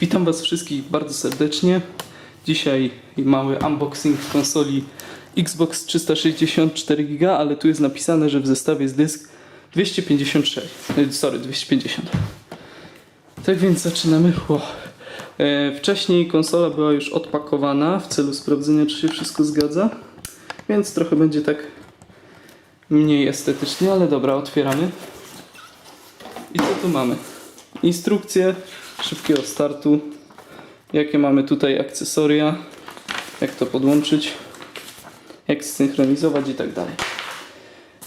Witam Was wszystkich bardzo serdecznie. Dzisiaj mały unboxing konsoli Xbox 360 4 GB, ale tu jest napisane, że w zestawie jest dysk 256. e, Sorry, 250. Tak więc zaczynamy. E, Wcześniej konsola była już odpakowana w celu sprawdzenia, czy się wszystko zgadza, więc trochę będzie tak mniej estetycznie, ale dobra, otwieramy. I co tu mamy? Instrukcje szybkiego startu. Jakie mamy tutaj akcesoria? Jak to podłączyć? Jak zsynchronizować i tak dalej.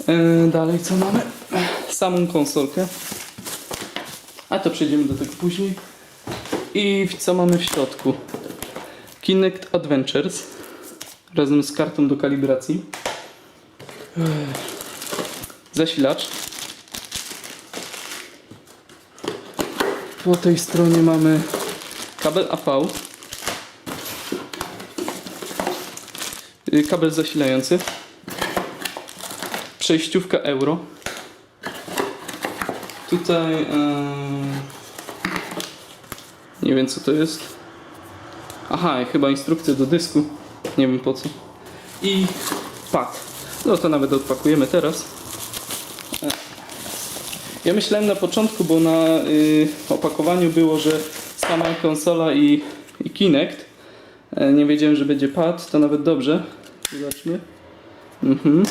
E, Dalej co mamy? Samą konsolkę. A to przejdziemy do tego później. I co mamy w środku? Kinect Adventures razem z kartą do kalibracji. Ech. Zasilacz. Po tej stronie mamy kabel AV. Y, Kabel zasilający. Przejściówka euro. Tutaj em, nie wiem co to jest. Aha, chyba instrukcja do dysku. Nie wiem po co. I pad. No to nawet odpakujemy teraz. Ja myślałem na początku, bo na y, opakowaniu było, że sama konsola i, i Kinect. E, nie wiedziałem, że będzie pad, to nawet dobrze. Zobaczmy. Mhm.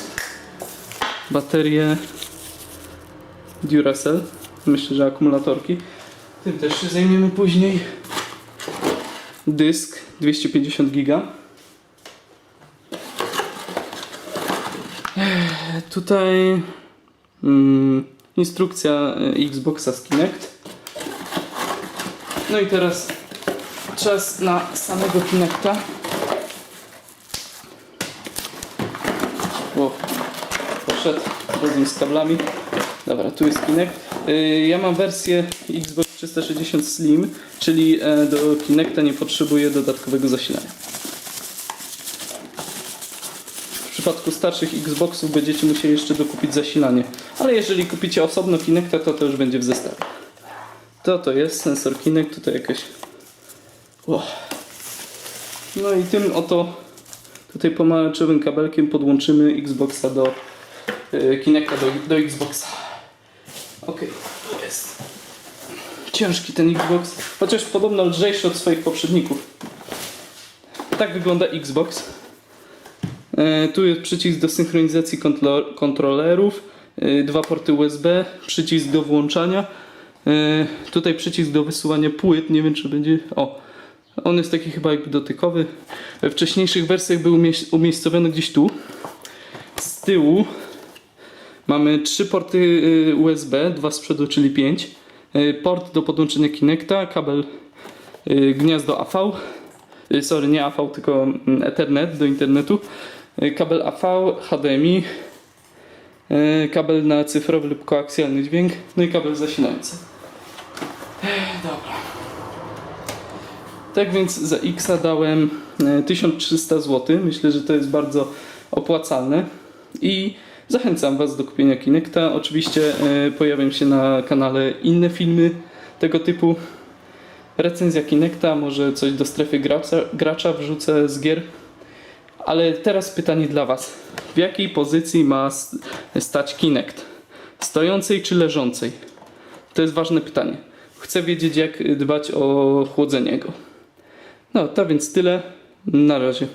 Baterie Duracell. Myślę, że akumulatorki. Tym też się zajmiemy później. Dysk 250 giga. Tutaj mm, instrukcja e, Xboxa z Kinect. No i teraz czas na samego Kinecta. O, poszedł razem z kablami. Dobra, tu jest Kinect. Y, Ja mam wersję Xbox 360 Slim, czyli e, do Kinecta nie potrzebuję dodatkowego zasilania. W przypadku starszych Xboxów będziecie musieli jeszcze dokupić zasilanie. Ale jeżeli kupicie osobno Kinecta, to to już będzie w zestawie. To to jest sensor Kinect, tutaj jakaś... O. No i tym oto tutaj pomarańczowym kabelkiem podłączymy Xboxa do yy, Kinecta do, do Xboxa. Okej, tu jest. Ciężki ten Xbox, chociaż podobno lżejszy od swoich poprzedników. Tak wygląda Xbox. E, Tu jest przycisk do synchronizacji kontro- kontrolerów, dwa porty USB, przycisk do włączania, e, tutaj przycisk do wysyłania płyt, nie wiem czy będzie... O, on jest taki chyba jakby dotykowy. We wcześniejszych wersjach był umiejscowiony gdzieś tu. Z tyłu mamy trzy porty y, USB, dwa z przodu, czyli pięć. Y, Port do podłączenia Kinecta, kabel y, gniazdo AV, y, sorry nie AV, tylko mm, Ethernet do internetu, y, kabel AV, HDMI, y, kabel na cyfrowy lub koaksjalny dźwięk, no i kabel zasilający. Ech, Dobra. Tak więc za X dałem e, 1300 zł. Myślę, że to jest bardzo opłacalne. I zachęcam Was do kupienia Kinecta. Oczywiście e, pojawią się na kanale inne filmy tego typu. Recenzja Kinecta, może coś do strefy gracza, gracza wrzucę z gier. Ale teraz pytanie dla Was. W jakiej pozycji ma stać Kinect? Stojącej czy leżącej? To jest ważne pytanie. Chcę wiedzieć, jak dbać o chłodzenie go. No, to więc tyle. Na razie.